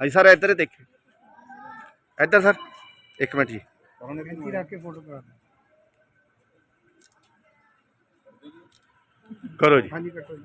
ਹਾਂਜੀ ਸਰ ਇੱਧਰ ਹੀ ਦੇਖੇ ਇੱਧਰ ਸਰ ਇੱਕ ਮਿੰਟ ਜੀ। ਕਰੋ ਜੀ। ਹਾਂਜੀ ਕੱਟੋ ਜੀ।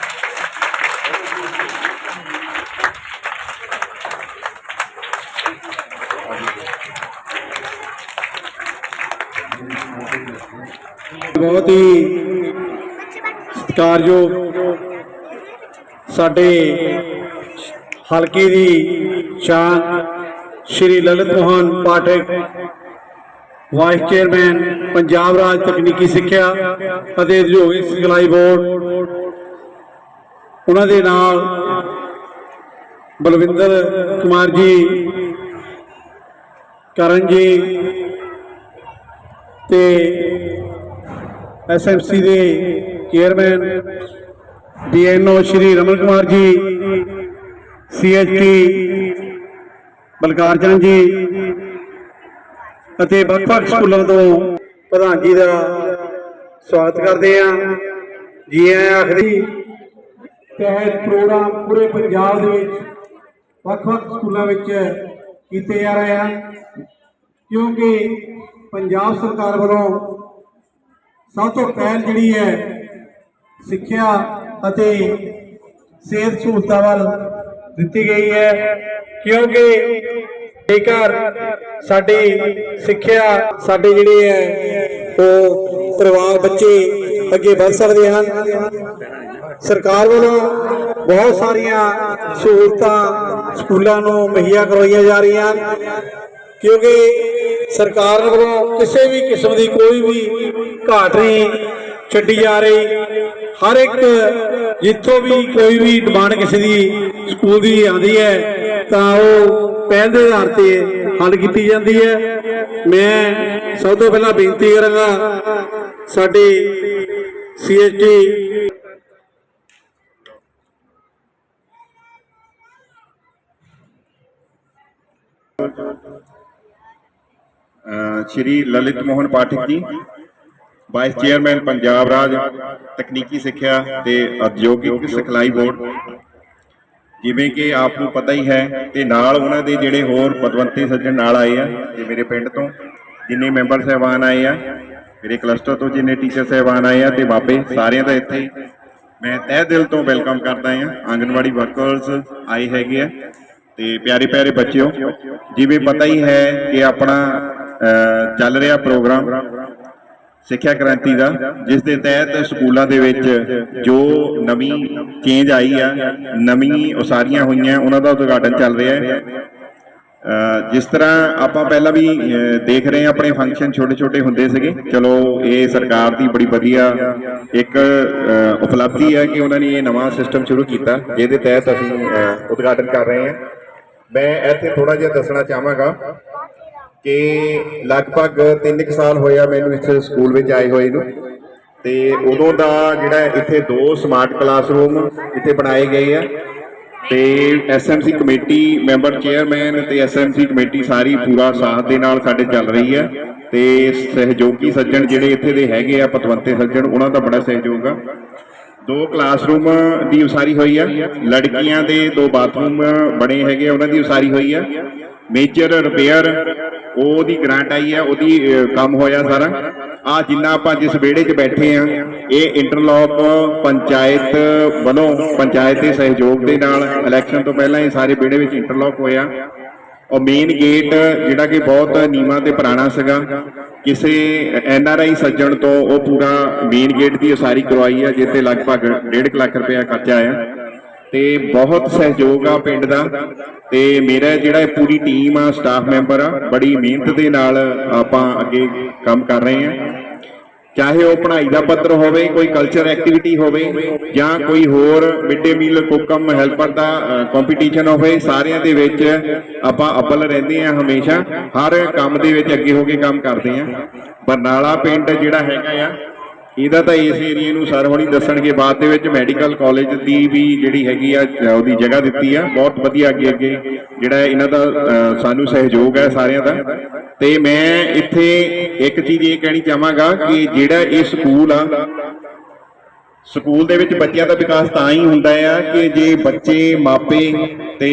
ਬਹੁਤ ਹੀ ਸਤਿਕਾਰਯੋਗ ਸਾਡੇ ਹਲਕੇ ਦੀ ਸ਼ਾਨ, ਸ਼੍ਰੀ ਲਲਿਤ ਮੋਹਨ ਪਾਠਕ, ਵਾਈਸ ਚੇਅਰਮੈਨ, ਪੰਜਾਬ ਰਾਜ ਤਕਨੀਕੀ ਸਿੱਖਿਆ ਅਤੇ ਉਦਯੋਗਿਕ ਸਿਖਲਾਈ ਬੋਰਡ, ਉਹਨਾਂ ਦੇ ਨਾਲ ਬਲਵਿੰਦਰ ਕੁਮਾਰ ਜੀ, ਕਰਨ ਜੀ ਤੇ ਐਸਐਮਸੀ ਦੇ chairman DNO Shri Raman Kumar ji CHT Balkar Chand ji ਅਤੇ ਵੱਖ-ਵੱਖ ਸਕੂਲਾਂ ਤੋਂ ਪ੍ਰਧਾਨ ਜੀ ਦਾ ਸਵਾਗਤ ਕਰਦੇ ਹਾਂ। ਜੀ ਆਇਆਂ ਆਖਰੀ ਤਹਿਤ ਪ੍ਰੋਗਰਾਮ ਪੂਰੇ ਪੰਜਾਬ ਦੇ ਵਿੱਚ ਵੱਖ-ਵੱਖ ਸਕੂਲਾਂ ਵਿੱਚ ਕੀਤੇ ਜਾ ਰਹੇ ਹਨ, ਕਿਉਂਕਿ ਪੰਜਾਬ ਸਰਕਾਰ ਵੱਲੋਂ ਸਭ ਤੋਂ ਪਹਿਲ ਜਿਹੜੀ ਹੈ ਸਿੱਖਿਆ ਅਤੇ ਸਿਹਤ ਸਹੂਲਤਾਂ ਵੱਲ ਦਿੱਤੀ ਗਈ ਹੈ, ਕਿਉਂਕਿ ਜੇਕਰ ਸਾਡੀ ਸਿੱਖਿਆ ਸਾਡੇ ਜਿਹੜੇ ਹੈ, ਉਹ ਪਰਿਵਾਰ ਬੱਚੇ ਅੱਗੇ ਵੱਧ ਸਕਦੇ ਹਨ। ਸਰਕਾਰ ਵੱਲੋਂ ਬਹੁਤ ਸਾਰੀਆਂ ਸਹੂਲਤਾਂ ਸਕੂਲਾਂ ਨੂੰ ਮੁਹੱਈਆ ਕਰਵਾਈਆਂ ਜਾ ਰਹੀਆਂ ਹਨ ਕਿਉਂਕਿ ਸਰਕਾਰ ਵੱਲੋਂ ਕਿਸੇ ਵੀ ਕਿਸਮ ਦੀ ਕੋਈ ਵੀ ਘਾਟ ਨਹੀਂ ਛੱਡੀ ਜਾ ਰਹੀ। ਹਰ ਇੱਕ ਜਿੱਥੋਂ ਵੀ ਕੋਈ ਵੀ ਡਿਮਾਂਡ ਕਿਸੇ ਦੀ ਸਕੂਲ ਦੀ ਆਉਂਦੀ ਹੈ ਤਾਂ ਉਹ ਪਹਿਲ ਦੇ ਆਧਾਰ ਤੇ ਹੱਲ ਕੀਤੀ ਜਾਂਦੀ ਹੈ। ਮੈਂ ਸਭ ਤੋਂ ਪਹਿਲਾਂ ਬੇਨਤੀ ਕਰਾਂਗਾ ਸਾਡੇ ਸੀਐਚਡੀ ਅ, ਸ਼੍ਰੀ ਲਲਿਤ ਮੋਹਨ ਪਾਠਕ ਜੀ ਵਾਈਸ ਚੇਅਰਮੈਨ ਪੰਜਾਬ ਰਾਜ ਤਕਨੀਕੀ ਸਿੱਖਿਆ ਤੇ ਉਦਯੋਗਿਕ ਸਿਖਲਾਈ ਬੋਰਡ। ਜਿਵੇਂ ਕਿ ਆਪ ਨੂੰ ਪਤਾ ਹੀ ਹੈ ਤੇ ਨਾਲ ਉਹਨਾਂ ਦੇ ਜਿਹੜੇ ਹੋਰ ਪਦਵੰਤੇ ਸੱਜਣ ਨਾਲ ਆਏ ਆ ਤੇ ਮੇਰੇ ਪਿੰਡ ਤੋਂ, ਜਿੰਨੇ ਮੈਂਬਰ ਸਹਿਬਾਨ ਆਏ ਆ, ਮੇਰੇ ਕਲਸਟਰ ਤੋਂ ਜਿੰਨੇ ਟੀਚਰ ਸਹਿਬਾਨ ਆਏ ਆ ਤੇ ਬਾਬੇ ਸਾਰਿਆਂ ਦਾ ਇੱਥੇ ਮੈਂ ਤਹਿ ਦਿਲ ਤੋਂ ਵੈਲਕਮ ਕਰਦਾ ਆ ਆਂਗਨਵਾੜੀ ਵਰਕਰਸ ਆਏ ਹੈਗੇ ਆ ਤੇ ਪਿਆਰੇ ਪਿਆਰੇ ਬੱਚਿਓ, ਜਿਵੇਂ ਪਤਾ ਹੀ ਹੈ ਕਿ ਆਪਣਾ ਚੱਲ ਰਿਹਾ ਪ੍ਰੋਗਰਾਮ ਸਿੱਖਿਆ ਕ੍ਰਾਂਤੀ ਦਾ, ਜਿਸ ਦੇ ਤਹਿਤ ਸਕੂਲਾਂ ਦੇ ਵਿੱਚ ਜੋ ਨਵੀਂ ਚੇਂਜ ਆਈ ਆ, ਨਵੀਂ ਉਸਾਰੀਆਂ ਹੋਈਆਂ, ਉਹਨਾਂ ਦਾ ਉਦਘਾਟਨ ਚੱਲ ਰਿਹਾ ਹੈ। ਜਿਸ ਤਰ੍ਹਾਂ ਆਪਾਂ ਪਹਿਲਾਂ ਵੀ ਦੇਖ ਰਹੇ ਹਾਂ, ਆਪਣੇ ਫੰਕਸ਼ਨ ਛੋਟੇ ਛੋਟੇ ਹੁੰਦੇ ਸੀਗੇ। ਚਲੋ, ਇਹ ਸਰਕਾਰ ਦੀ ਬੜੀ ਵਧੀਆ ਇੱਕ ਉਪਲਬਧੀ ਹੈ ਕਿ ਉਹਨਾਂ ਨੇ ਇਹ ਨਵਾਂ ਸਿਸਟਮ ਸ਼ੁਰੂ ਕੀਤਾ। ਜਿਹਦੇ ਤਹਿਤ ਅਸੀਂ ਉਦਘਾਟਨ ਕਰ ਰਹੇ ਹਾਂ। ਮੈਂ ਇੱਥੇ ਥੋੜਾ ਜਿਹਾ ਦੱਸਣਾ ਚਾਹਾਂਗਾ ਕਿ ਲਗਭਗ 3 ਸਾਲ ਹੋਇਆ ਮੈਨੂੰ ਇਸ ਸਕੂਲ ਵਿੱਚ ਆਏ ਹੋਏ ਨੂੰ। ਤੇ ਉਦੋਂ ਦਾ ਜਿਹੜਾ ਇੱਥੇ ਦੋ ਸਮਾਰਟ ਕਲਾਸਰੂਮ ਇੱਥੇ ਬਣਾਏ ਗਏ ਆ। ਤੇ ਐਸਐਮਸੀ ਕਮੇਟੀ ਮੈਂਬਰ ਚੇਅਰਮੈਨ ਤੇ ਐਸਐਮਸੀ ਕਮੇਟੀ ਸਾਰੀ ਪੂਰਾ ਸਾਥ ਦੇ ਨਾਲ ਸਾਡੇ ਚੱਲ ਰਹੀ ਹੈ ਤੇ ਸਹਿਯੋਗੀ ਸੱਜਣ ਜਿਹੜੇ ਇੱਥੇ ਦੇ ਹੈਗੇ ਆ ਪਤਵੰਤੇ ਸੱਜਣ ਉਹਨਾਂ ਦਾ ਬੜਾ ਸਹਿਯੋਗ ਆ। ਦੋ ਕਲਾਸਰੂਮ ਦੀ ਉਸਾਰੀ ਹੋਈ ਆ। ਲੜਕੀਆਂ ਦੇ ਦੋ ਬਾਥਰੂਮ ਬਣੇ ਹੈਗੇ ਆ, ਉਹਨਾਂ ਦੀ ਉਸਾਰੀ ਹੋਈ ਆ। ਮੇਜਰ ਰਿਪੇਅਰ ਉਹਦੀ ਗ੍ਰਾਂਟ ਆਈ ਹੈ, ਉਹਦੀ ਕੰਮ ਹੋਇਆ ਸਾਰਾ। ਆ ਜਿੰਨਾ ਆਪਾਂ ਜਿਸ ਵਿਹੜੇ 'ਚ ਬੈਠੇ ਆ ਇਹ ਇੰਟਰਲੌਕ ਪੰਚਾਇਤ ਵੱਲੋਂ, ਪੰਚਾਇਤ ਦੇ ਸਹਿਯੋਗ ਦੇ ਨਾਲ ਇਲੈਕਸ਼ਨ ਤੋਂ ਪਹਿਲਾਂ ਇਹ ਸਾਰੇ ਵਿਹੜੇ ਵਿੱਚ ਇੰਟਰਲੌਕ ਹੋਇਆ। ਔਰ ਮੇਨ ਗੇਟ ਜਿਹੜਾ ਕਿ ਬਹੁਤ ਨੀਵਾਂ ਤੇ ਪੁਰਾਣਾ ਸੀਗਾ, ਕਿਸੇ ਐਨ ਆਰ ਆਈ ਸੱਜਣ ਤੋਂ ਉਹ ਪੂਰਾ ਮੇਨ ਗੇਟ ਦੀ ਉਸਾਰੀ ਕਰਵਾਈ ਹੈ ਜਿੱਤੇ ਲਗਭਗ 1.5 ਲੱਖ ਰੁਪਇਆ ਖਰਚਾ ਆਇਆ। ਤੇ ਬਹੁਤ ਸਹਿਯੋਗ ਆ ਪਿੰਡ ਦਾ। ਤੇ ਮੇਰਾ ਜਿਹੜਾ ਪੂਰੀ ਟੀਮ ਆ ਸਟਾਫ ਮੈਂਬਰ ਆ, ਬੜੀ ਮਿਹਨਤ ਦੇ ਨਾਲ ਆਪਾਂ ਅੱਗੇ ਕੰਮ ਕਰ ਰਹੇ ਹਾਂ। ਚਾਹੇ ਉਹ ਪੜ੍ਹਾਈ ਦਾ ਪੱਤਰ ਹੋਵੇ, ਕੋਈ ਕਲਚਰ ਐਕਟੀਵਿਟੀ ਹੋਵੇ, ਜਾਂ ਕੋਈ ਹੋਰ mid day meal cook cum helper ਦਾ ਕੰਪੀਟੀਸ਼ਨ ਹੋਵੇ, ਸਾਰਿਆਂ ਦੇ ਵਿੱਚ ਆਪਾਂ ਅਪਲ ਰਹਿੰਦੇ ਆ ਹਮੇਸ਼ਾ। ਹਰ ਕੰਮ ਦੇ ਵਿੱਚ ਅੱਗੇ ਹੋ ਕੇ ਕੰਮ ਕਰਦੇ ਆ ਬਰਨਾਲਾ ਪਿੰਡ ਜਿਹੜਾ ਹੈਗਾ ਆ ਇਹਦਾ ਤਾਂ ਇਸ ਏਰੀਏ ਨੂੰ ਸਰ ਹੋਣੀ ਦੱਸਣਗੇ। ਬਾਅਦ ਦੇ ਵਿੱਚ ਮੈਡੀਕਲ ਕਾਲਜ ਦੀ ਵੀ ਜਿਹੜੀ ਹੈਗੀ ਆ ਉਹਦੀ ਜਗ੍ਹਾ ਦਿੱਤੀ ਆ। ਬਹੁਤ ਵਧੀਆ ਅੱਗੇ ਅੱਗੇ ਜਿਹੜਾ ਇਹਨਾਂ ਦਾ ਸਾਨੂੰ ਸਹਿਯੋਗ ਹੈ ਸਾਰਿਆਂ ਦਾ। ਤੇ ਮੈਂ ਇੱਥੇ ਇੱਕ ਚੀਜ਼ ਇਹ ਕਹਿਣੀ ਚਾਹਾਂਗਾ ਕਿ ਜਿਹੜਾ ਇਹ ਸਕੂਲ ਆ, ਸਕੂਲ ਦੇ ਵਿੱਚ ਬੱਚਿਆਂ ਦਾ ਵਿਕਾਸ ਤਾਂ ਹੀ ਹੁੰਦਾ ਆ ਕਿ ਜੇ ਬੱਚੇ ਮਾਪੇ ਤੇ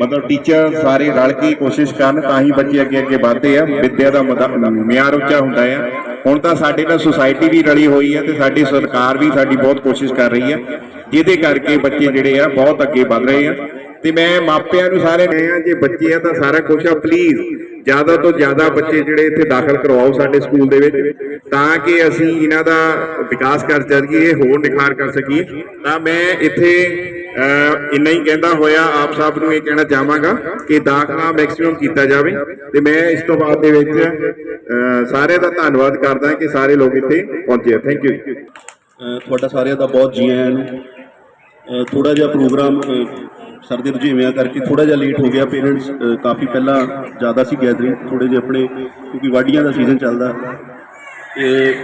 ਮਤਲਬ ਟੀਚਰ ਸਾਰੇ ਰਲ ਕੇ ਕੋਸ਼ਿਸ਼ ਕਰਨ ਤਾਂ ਹੀ ਬੱਚੇ ਅੱਗੇ ਅੱਗੇ ਵਧਦੇ ਆ। ਵਿੱਦਿਆ ਦਾ ਮਦਾ- ਮਿਆਰ ਉੱਚਾ ਹੁੰਦਾ ਆ। ਹੁਣ ਤਾਂ ਸਾਡੇ ਨਾਲ ਸੁਸਾਇਟੀ ਵੀ ਰਲੀ ਹੋਈ ਹੈ ਤੇ ਸਾਡੀ ਸਰਕਾਰ ਵੀ ਸਾਡੀ ਬਹੁਤ ਕੋਸ਼ਿਸ਼ ਕਰ ਰਹੀ ਹੈ ਜਿਹਦੇ ਕਰਕੇ ਬੱਚੇ ਜਿਹੜੇ ਆ ਬਹੁਤ ਅੱਗੇ ਵੱਧ ਰਹੇ ਆ। ਤੇ ਮੈਂ ਮਾਪਿਆਂ ਨੂੰ ਸਾਰੇ ਨੇ ਆ ਜੇ ਬੱਚੇ ਆ ਤਾਂ ਸਾਰਾ ਕੁਝ ਆ ਪਲੀਜ਼ ਜ਼ਿਆਦਾ ਤੋਂ ਜ਼ਿਆਦਾ ਬੱਚੇ ਜਿਹੜੇ ਇੱਥੇ ਦਾਖਲ ਕਰਵਾਓ ਸਾਡੇ ਸਕੂਲ ਦੇ ਵਿੱਚ, ਤਾਂ ਕਿ ਅਸੀਂ ਇਹਨਾਂ ਦਾ ਵਿਕਾਸ ਕਰ ਸਕੀਏ, ਹੋਰ ਨਿਖਾਰ ਕਰ ਸਕੀਏ। ਤਾਂ ਮੈਂ ਇੱਥੇ ਇੰਨਾ ਹੀ ਕਹਿੰਦਾ ਹੋਇਆ, ਆਪ ਸਾਹਿਬ ਨੂੰ ਇਹ ਕਹਿਣਾ ਚਾਹਾਂਗਾ ਕਿ ਦਾਖਲਾ ਮੈਕਸਿਮਮ ਕੀਤਾ ਜਾਵੇ। ਤੇ ਮੈਂ ਇਸ ਤੋਂ ਬਾਅਦ ਦੇ ਵਿੱਚ ਸਾਰਿਆਂ ਦਾ ਧੰਨਵਾਦ ਕਰਦਾ ਕਿ ਸਾਰੇ ਲੋਕ ਇੱਥੇ ਪਹੁੰਚੇ ਥੈਂਕ ਯੂ ਤੁਹਾਡਾ ਸਾਰਿਆਂ ਦਾ ਬਹੁਤ ਜੀ ਆਇਆਂ ਨੂੰ। ਥੋੜਾ ਜਿਹਾ ਪ੍ਰੋਗਰਾਮ ਅ, ਸਰ ਦੇ ਰੁਝੇਵਿਆਂ ਕਰਕੇ ਥੋੜਾ ਜਿਹਾ ਲੇਟ ਹੋ ਗਿਆ। ਪੇਰੈਂਟਸ ਕਾਫੀ ਪਹਿਲਾਂ ਜ਼ਿਆਦਾ ਸੀ ਗੈਦਰਿੰਗ ਥੋੜੇ ਜਿਹੇ ਆਪਣੇ ਕਿਉਂਕਿ ਵਾਢੀਆਂ ਦਾ ਸੀਜ਼ਨ ਚੱਲਦਾ। ਤੇ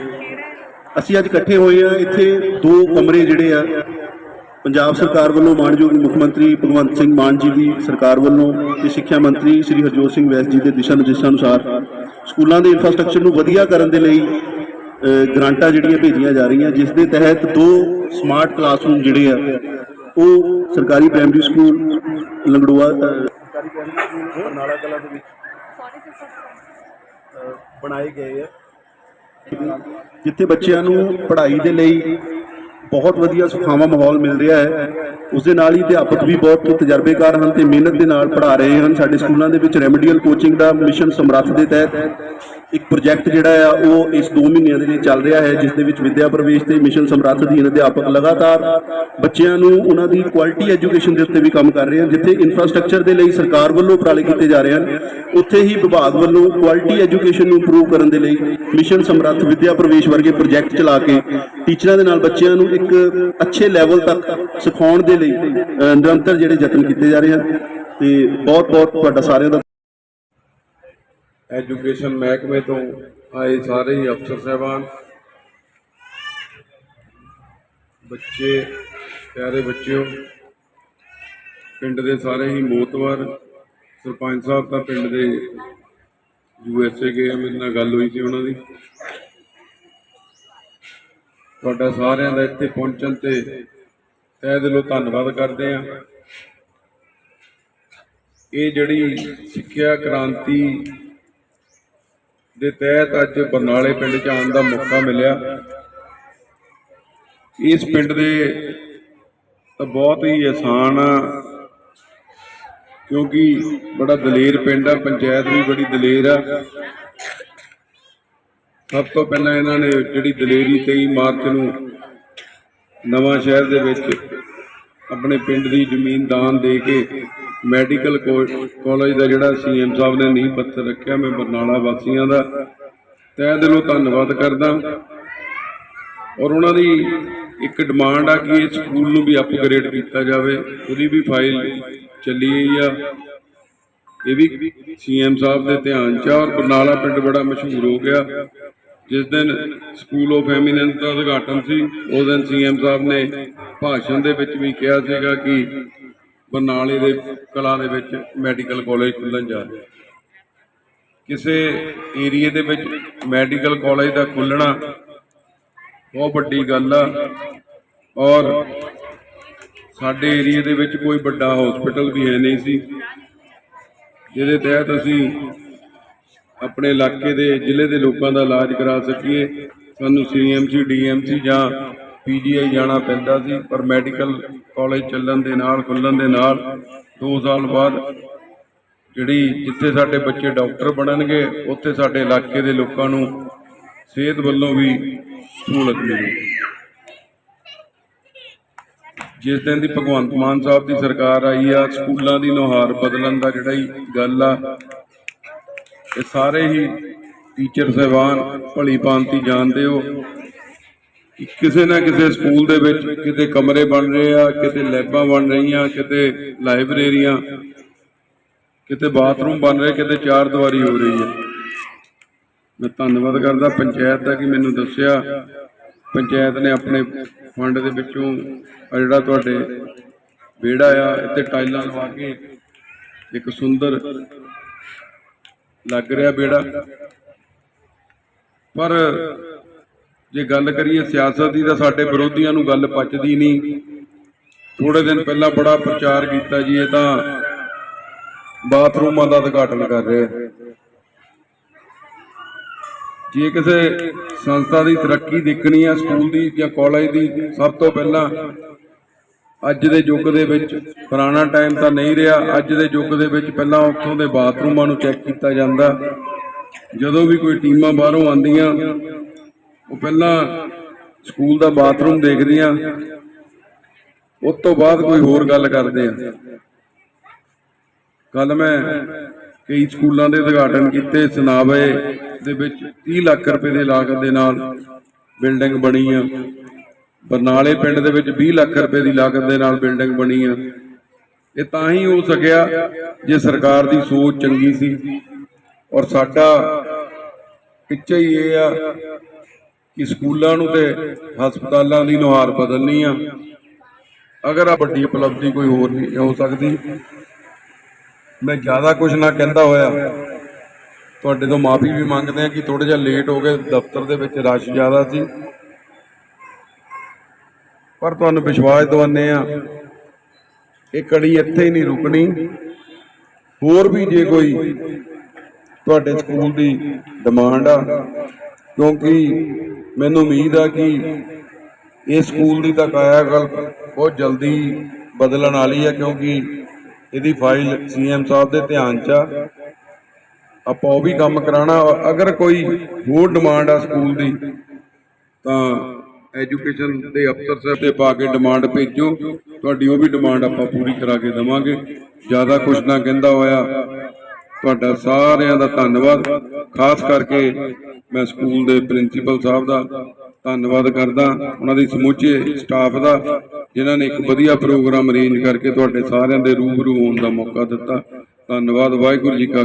ਅਸੀਂ ਅੱਜ ਇਕੱਠੇ ਹੋਏ ਆ ਇੱਥੇ ਦੋ ਕਮਰੇ ਜਿਹੜੇ ਆ ਪੰਜਾਬ ਸਰਕਾਰ ਵੱਲੋਂ ਮਾਨਯੋਗ ਮੁੱਖ ਮੰਤਰੀ ਭਗਵੰਤ ਸਿੰਘ ਮਾਨ ਜੀ ਦੀ ਸਰਕਾਰ ਵੱਲੋਂ ਤੇ ਸਿੱਖਿਆ ਮੰਤਰੀ ਸ੍ਰੀ ਹਰਜੋਤ ਸਿੰਘ ਵੈਸ ਜੀ ਦੇ ਦਿਸ਼ਾ ਨਿਰਦੇਸ਼ਾਂ ਅਨੁਸਾਰ ਸਕੂਲਾਂ ਦੇ ਇਨਫਰਾਸਟ੍ਰਕਚਰ ਨੂੰ ਵਧੀਆ ਕਰਨ ਦੇ ਲਈ ਅ, ਗ੍ਰਾਂਟਾਂ ਜਿਹੜੀਆਂ ਭੇਜੀਆਂ ਜਾ ਰਹੀਆਂ ਜਿਸ ਦੇ ਤਹਿਤ ਦੋ ਸਮਾਰਟ ਕਲਾਸਰੂਮ ਜਿਹੜੇ ਆ ਉਹ ਸਰਕਾਰੀ ਪ੍ਰਾਇਮਰੀ ਸਕੂਲ ਲੰਗੜੂਆ ਸਰਕਾਰੀ ਪ੍ਰਾਇਮਰੀ ਸਕੂਲ ਬਰਨਾਲਾ ਕਲਾ ਦੇ ਵਿੱਚ ਬਣਾਏ ਗਏ ਆ। ਜਿੱਥੇ ਬੱਚਿਆਂ ਨੂੰ ਪੜ੍ਹਾਈ ਦੇ ਲਈ ਬਹੁਤ ਵਧੀਆ ਸੁਖਾਵਾਂ ਮਾਹੌਲ ਮਿਲ ਰਿਹਾ ਹੈ। ਉਸ ਦੇ ਨਾਲ ਹੀ ਅਧਿਆਪਕ ਵੀ ਬਹੁਤ ਤਜਰਬੇਕਾਰ ਹਨ ਤੇ ਮਿਹਨਤ ਦੇ ਨਾਲ ਪੜ੍ਹਾ ਰਹੇ ਹਨ। ਸਾਡੇ ਸਕੂਲਾਂ ਦੇ ਵਿੱਚ ਰੈਮੀਡੀਅਲ ਕੋਚਿੰਗ ਦਾ ਮਿਸ਼ਨ ਸਮਰੱਥ ਦੇ ਤਹਿਤ ਇੱਕ ਪ੍ਰੋਜੈਕਟ ਜਿਹੜਾ ਆ, ਉਹ ਇਸ 2 ਮਹੀਨਿਆਂ ਦੇ ਲਈ ਚੱਲ ਰਿਹਾ ਹੈ, ਜਿਸ ਦੇ ਵਿੱਚ ਵਿਦਿਆ ਪ੍ਰਵੇਸ਼ ਤੇ ਮਿਸ਼ਨ ਸਮਰੱਥ ਅਧੀਨ ਅਧਿਆਪਕ ਲਗਾਤਾਰ ਬੱਚਿਆਂ ਨੂੰ ਉਹਨਾਂ ਦੀ ਕੁਆਲਿਟੀ ਐਜੂਕੇਸ਼ਨ ਦੇ ਉੱਤੇ ਵੀ ਕੰਮ ਕਰ ਰਹੇ ਹਨ। ਜਿੱਥੇ ਇਨਫਰਾਸਟ੍ਰਕਚਰ ਦੇ ਲਈ ਸਰਕਾਰ ਵੱਲੋਂ ਉਪਰਾਲੇ ਕੀਤੇ ਜਾ ਰਹੇ ਹਨ, ਉੱਥੇ ਹੀ ਵਿਭਾਗ ਵੱਲੋਂ ਕੁਆਲਿਟੀ ਐਜੂਕੇਸ਼ਨ ਨੂੰ ਇੰਪਰੂਵ ਕਰਨ ਦੇ ਲਈ ਮਿਸ਼ਨ ਸਮਰੱਥ ਵਿਦਿਆ ਪ੍ਰਵੇਸ਼ ਵਰਗੇ ਪ੍ਰੋਜੈਕਟ ਚਲਾ ਕੇ ਟੀਚਰਾਂ ਦੇ ਨਾਲ ਬੱਚਿਆਂ ਨੂੰ ਇੱਕ ਅੱਛੇ ਲੈਵਲ ਤੱਕ ਸਿਖਾਉਣ ਦੇ ਲਈ ਨਿਰੰਤਰ ਜਿਹੜੇ ਯਤਨ ਕੀਤੇ ਜਾ ਰਹੇ ਹਨ ਤੇ ਬਹੁਤ ਬਹੁਤ ਤੁਹਾਡਾ ਸਾਰਿਆਂ ਦਾ ਐਜੂਕੇਸ਼ਨ ਮਹਿਕਮੇ ਤੋਂ ਆਏ ਸਾਰੇ ਹੀ ਅਫਸਰ ਸਾਹਿਬਾਨ, ਬੱਚੇ, ਪਿਆਰੇ ਬੱਚਿਓ, ਪਿੰਡ ਦੇ ਸਾਰੇ ਹੀ ਮੋਤਵਰ ਸਰਪੰਚ ਸਾਹਿਬ ਤਾਂ ਪਿੰਡ ਦੇ ਯੂ ਐਸ ਏ ਗਏ ਮੇਰੇ ਨਾਲ ਗੱਲ ਹੋਈ ਸੀ ਉਹਨਾਂ ਦੀ। ਤੁਹਾਡਾ ਸਾਰਿਆਂ ਦਾ ਇੱਥੇ ਪਹੁੰਚਣ ਤੇ ਤਹਿ ਦਿਲੋਂ ਧੰਨਵਾਦ ਕਰਦੇ ਆ ਇਹ ਜਿਹੜੀ ਸਿੱਖਿਆ ਕ੍ਰਾਂਤੀ ਦੇ ਤਹਿਤ ਅੱਜ ਬਰਨਾਲੇ ਪਿੰਡ ਚ ਆਉਣ ਦਾ ਮੌਕਾ ਮਿਲਿਆ। ਇਸ ਪਿੰਡ ਦੇ ਤਾਂ ਬਹੁਤ ਹੀ ਆਸਾਨ ਆ, ਕਿਉਂਕਿ ਬੜਾ ਦਲੇਰ ਪਿੰਡ ਆ, ਪੰਚਾਇਤ ਵੀ ਬੜੀ ਦਲੇਰ ਆ। ਸਭ ਤੋਂ ਪਹਿਲਾਂ ਇਹਨਾਂ ਨੇ ਜਿਹੜੀ ਦਲੇਰੀ 23 ਮਾਰਚ ਨੂੰ, ਨਵਾਂ ਸ਼ਹਿਰ ਦੇ ਵਿੱਚ ਆਪਣੇ ਪਿੰਡ ਦੀ ਜ਼ਮੀਨ ਦਾਨ ਦੇ ਕੇ ਮੈਡੀਕਲ ਕਾਲਜ ਦਾ ਜਿਹੜਾ ਸੀਐਮ ਸਾਹਿਬ ਨੇ ਨੀਂਹ ਪੱਥਰ ਰੱਖਿਆ, ਮੈਂ ਬਰਨਾਲਾ ਵਾਸੀਆਂ ਦਾ। ਤਹਿ ਦਿਲੋਂ ਧੰਨਵਾਦ ਕਰਦਾ ਔਰ ਉਹਨਾਂ ਦੀ ਇੱਕ ਡਿਮਾਂਡ ਆ ਕਿ ਇਹ ਸਕੂਲ ਨੂੰ ਵੀ ਅਪਗ੍ਰੇਡ ਕੀਤਾ ਜਾਵੇ। ਉਹਦੀ ਵੀ ਫਾਈਲ ਚੱਲੀ ਗਈ ਆ। ਇਹ ਵੀ ਸੀਐਮ ਸਾਹਿਬ ਦੇ ਧਿਆਨ 'ਚ ਆ। ਔਰ ਬਰਨਾਲਾ ਪਿੰਡ ਬੜਾ ਮਸ਼ਹੂਰ ਹੋ ਗਿਆ। ਜਿਸ ਦਿਨ ਸਕੂਲ ਆਫ ਐਮੀਨੈਂਸ ਦਾ ਉਦਘਾਟਨ ਸੀ, ਉਸ ਦਿਨ ਸੀਐਮ ਸਾਹਿਬ ਨੇ ਭਾਸ਼ਣ ਦੇ ਵਿੱਚ ਵੀ ਕਿਹਾ ਸੀਗਾ ਕਿ ਬਰਨਾਲੇ ਦੇ ਕਲਾ ਦੇ ਵਿੱਚ ਮੈਡੀਕਲ ਕਾਲਜ ਖੁੱਲਣ ਜਾ ਰਿਹਾ ਕਿਸੇ ਏਰੀਏ ਦੇ ਵਿੱਚ ਮੈਡੀਕਲ ਕਾਲਜ ਦਾ ਖੁੱਲਣਾ ਬਹੁਤ ਵੱਡੀ ਗੱਲ ਆ ਔਰ ਸਾਡੇ ਏਰੀਏ ਦੇ ਵਿੱਚ ਕੋਈ ਵੱਡਾ ਹਸਪੀਟਲ ਵੀ ਹੈ ਨਹੀਂ ਸੀ। ਜਿਹਦੇ ਤਹਿਤ ਅਸੀਂ ਆਪਣੇ ਇਲਾਕੇ ਦੇ ਜ਼ਿਲ੍ਹੇ ਦੇ ਲੋਕਾਂ ਦਾ ਇਲਾਜ ਕਰਾ ਸਕੀਏ। ਸਾਨੂੰ ਸੀਐਮਸੀ ਡੀਐਮਸੀ ਜਾਂ ਪੀਜੀਆਈ ਜਾਣਾ ਪੈਂਦਾ ਸੀ, ਪਰ ਮੈਡੀਕਲ ਕਾਲਜ ਚੱਲਣ ਦੇ ਨਾਲ, ਖੁੱਲਣ ਦੇ ਨਾਲ 2 ਸਾਲ ਬਾਅਦ ਜਿਹੜੀ ਜਿੱਥੇ ਸਾਡੇ ਬੱਚੇ ਡਾਕਟਰ ਬਣਨਗੇ, ਉੱਥੇ ਸਾਡੇ ਇਲਾਕੇ ਦੇ ਲੋਕਾਂ ਨੂੰ ਸਿਹਤ ਵੱਲੋਂ ਵੀ ਸਹੂਲਤ ਮਿਲੇਗੀ ਜਿਸ ਦਿਨ ਦੀ ਭਗਵੰਤ ਮਾਨ ਸਾਹਿਬ ਦੀ ਸਰਕਾਰ ਆਈ ਆ, ਸਕੂਲਾਂ ਦੀ ਨੁਹਾਰ ਬਦਲਣ ਦਾ ਜਿਹੜਾ ਹੀ ਗੱਲ ਆ ਇਹ ਸਾਰੇ ਹੀ ਟੀਚਰ ਸਹਿਬਾਨ, ਭਲੀ ਭਾਂਤੀ ਜਾਣਦੇ ਹੋ ਕਿ ਕਿਸੇ ਨਾ ਕਿਸੇ ਸਕੂਲ ਦੇ ਵਿੱਚ ਕਿਤੇ ਕਮਰੇ ਬਣ ਰਹੇ ਆ, ਕਿਤੇ ਲੈਬਾਂ ਬਣ ਰਹੀਆਂ, ਕਿਤੇ ਲਾਇਬ੍ਰੇਰੀਆਂ, ਕਿਤੇ ਬਾਥਰੂਮ ਬਣ ਰਹੇ, ਕਿਤੇ ਚਾਰ ਦੀਵਾਰੀ ਹੋ ਰਹੀ ਹੈ। ਮੈਂ ਧੰਨਵਾਦ ਕਰਦਾ ਪੰਚਾਇਤ ਦਾ ਕਿ ਮੈਨੂੰ ਦੱਸਿਆ। ਪੰਚਾਇਤ ਨੇ ਆਪਣੇ ਫੰਡ ਦੇ ਵਿੱਚੋਂ ਜਿਹੜਾ ਤੁਹਾਡੇ ਵਿਹੜਾ ਆ, ਇੱਥੇ ਟਾਈਲਾਂ ਲਵਾ ਕੇ ਇੱਕ ਸੁੰਦਰ ਲੱਗ ਰਿਹਾ ਵਿਹੜਾ ਪਰ ਜੇ ਗੱਲ ਕਰੀਏ ਸਿਆਸਤ ਦੀ ਤਾਂ ਸਾਡੇ ਵਿਰੋਧੀਆਂ ਨੂੰ ਗੱਲ ਪਚਦੀ ਨਹੀਂ। ਥੋੜੇ ਦਿਨ ਪਹਿਲਾਂ ਬੜਾ ਪ੍ਰਚਾਰ ਕੀਤਾ ਜੀ, ਇਹ ਤਾਂ ਬਾਥਰੂਮਾਂ ਦਾ ਉਦਘਾਟਨ ਕਰ ਰਹੇ ਜੇ ਕਿਸੇ ਸੰਸਥਾ ਦੀ ਤਰੱਕੀ ਦੇਖਣੀ ਆ, ਸਕੂਲ ਦੀ ਜਾਂ ਕਾਲਜ ਦੀ, ਸਭ ਤੋਂ ਪਹਿਲਾਂ ਅੱਜ ਦੇ ਯੁੱਗ ਦੇ ਵਿੱਚ ਪੁਰਾਣਾ ਟਾਈਮ ਤਾਂ ਨਹੀਂ ਰਿਹਾ। ਅੱਜ ਦੇ ਯੁੱਗ ਦੇ ਵਿੱਚ ਪਹਿਲਾਂ ਉੱਥੋਂ ਦੇ ਬਾਥਰੂਮਾਂ ਨੂੰ ਚੈੱਕ ਕੀਤਾ ਜਾਂਦਾ। ਜਦੋਂ ਵੀ ਕੋਈ ਟੀਮਾਂ ਬਾਹਰੋਂ ਆਉਂਦੀਆਂ, ਉਹ ਪਹਿਲਾਂ ਸਕੂਲ ਦਾ ਬਾਥਰੂਮ ਦੇਖਦੀਆਂ। ਉਸ ਤੋਂ ਬਾਅਦ ਕੋਈ ਹੋਰ ਗੱਲ ਕਰਦੇ ਆ। ਕੱਲ ਮੈਂ ਕਈ ਸਕੂਲਾਂ ਦੇ ਉਦਘਾਟਨ ਕੀਤੇ ਸਨਾਵੇ ਦੇ ਵਿੱਚ 30 ਲੱਖ ਰੁਪਏ ਦੇ ਲਾਗਤ ਦੇ ਨਾਲ ਬਿਲਡਿੰਗ ਬਣੀ ਆ। ਬਰਨਾਲੇ ਪਿੰਡ ਦੇ ਵਿੱਚ 20 ਲੱਖ ਰੁਪਏ ਦੀ ਲਾਗਤ ਦੇ ਨਾਲ ਬਿਲਡਿੰਗ ਬਣੀ ਆ। ਇਹ ਤਾਂ ਹੀ ਹੋ ਸਕਿਆ ਜੇ ਸਰਕਾਰ ਦੀ ਸੋਚ ਚੰਗੀ ਸੀ। ਔਰ ਸਾਡਾ ਪਿੱਛੇ ਹੀ ਇਹ ਆ ਕਿ ਸਕੂਲਾਂ ਨੂੰ ਤੇ ਹਸਪਤਾਲਾਂ ਦੀ ਨੁਹਾਰ ਬਦਲਣੀ ਆ। ਅਗਰ ਆ ਵੱਡੀ ਉਪਲਬਧੀ ਕੋਈ ਹੋਰ ਨਹੀਂ ਹੋ ਸਕਦੀ, ਮੈਂ ਜ਼ਿਆਦਾ ਕੁਝ ਨਾ ਕਹਿੰਦਾ ਹੋਇਆ। ਤੁਹਾਡੇ ਤੋਂ ਮਾਫੀ ਵੀ ਮੰਗਦੇ ਆ ਕਿ ਥੋੜਾ ਜਿਹਾ ਲੇਟ ਹੋ ਗਏ, ਦਫ਼ਤਰ ਦੇ ਵਿੱਚ ਰਸ਼ ਜ਼ਿਆਦਾ ਸੀ। ਪਰ ਤੁਹਾਨੂੰ ਵਿਸ਼ਵਾਸ ਦਿਵਾਉਂਦੇ ਆ ਇਹ ਕੜੀ ਇੱਥੇ ਹੀ ਨਹੀਂ ਰੁਕਣੀ। ਹੋਰ ਵੀ ਜੇ ਕੋਈ ਤੁਹਾਡੇ ਸਕੂਲ ਦੀ ਡਿਮਾਂਡ ਆ, ਕਿਉਂਕਿ ਮੈਨੂੰ ਉਮੀਦ ਆ ਕਿ ਇਹ ਸਕੂਲ ਦੀ ਤਾਂ ਕਾਇਆਕਲਪ ਬਹੁਤ ਜਲਦੀ ਬਦਲਣ ਵਾਲੀ ਹੈ ਕਿਉਂਕਿ ਇਹਦੀ ਫਾਈਲ ਸੀਐਮ ਸਾਹਿਬ ਦੇ ਧਿਆਨ 'ਚ ਆ। ਆਪਾਂ ਉਹ ਵੀ ਕੰਮ ਕਰਾਣਾ ਅਗਰ ਕੋਈ ਹੋਰ ਡਿਮਾਂਡ ਆ ਸਕੂਲ ਦੀ, ਤਾਂ ਐਜੂਕੇਸ਼ਨ ਦੇ ਅਫਸਰ ਸਾਹਿਬ ਤੇ ਪਾ ਕੇ ਡਿਮਾਂਡ ਭੇਜੋ। ਤੁਹਾਡੀ ਉਹ ਵੀ ਡਿਮਾਂਡ ਆਪਾਂ ਪੂਰੀ ਕਰਾ ਕੇ ਦੇਵਾਂਗੇ। ਜ਼ਿਆਦਾ ਕੁਝ ਨਾ ਕਹਿੰਦਾ ਹੋਇਆ, ਤੁਹਾਡਾ ਸਾਰਿਆਂ ਦਾ ਧੰਨਵਾਦ। ਖਾਸ ਕਰਕੇ ਮੈਂ ਸਕੂਲ ਦੇ ਪ੍ਰਿੰਸੀਪਲ ਸਾਹਿਬ ਦਾ ਧੰਨਵਾਦ ਕਰਦਾ। ਉਹਨਾਂ ਦੀ ਸਮੁੱਚੇ ਸਟਾਫ ਦਾ, ਜਿਨ੍ਹਾਂ ਨੇ ਇੱਕ ਵਧੀਆ ਪ੍ਰੋਗਰਾਮ ਅਰੇਂਜ ਕਰਕੇ ਤੁਹਾਡੇ ਸਾਰਿਆਂ ਦੇ ਰੂਬਰੂ ਹੋਣ ਦਾ ਮੌਕਾ ਦਿੱਤਾ। ਧੰਨਵਾਦ, ਵਾਹਿਗੁਰੂ ਜੀ ਕਾ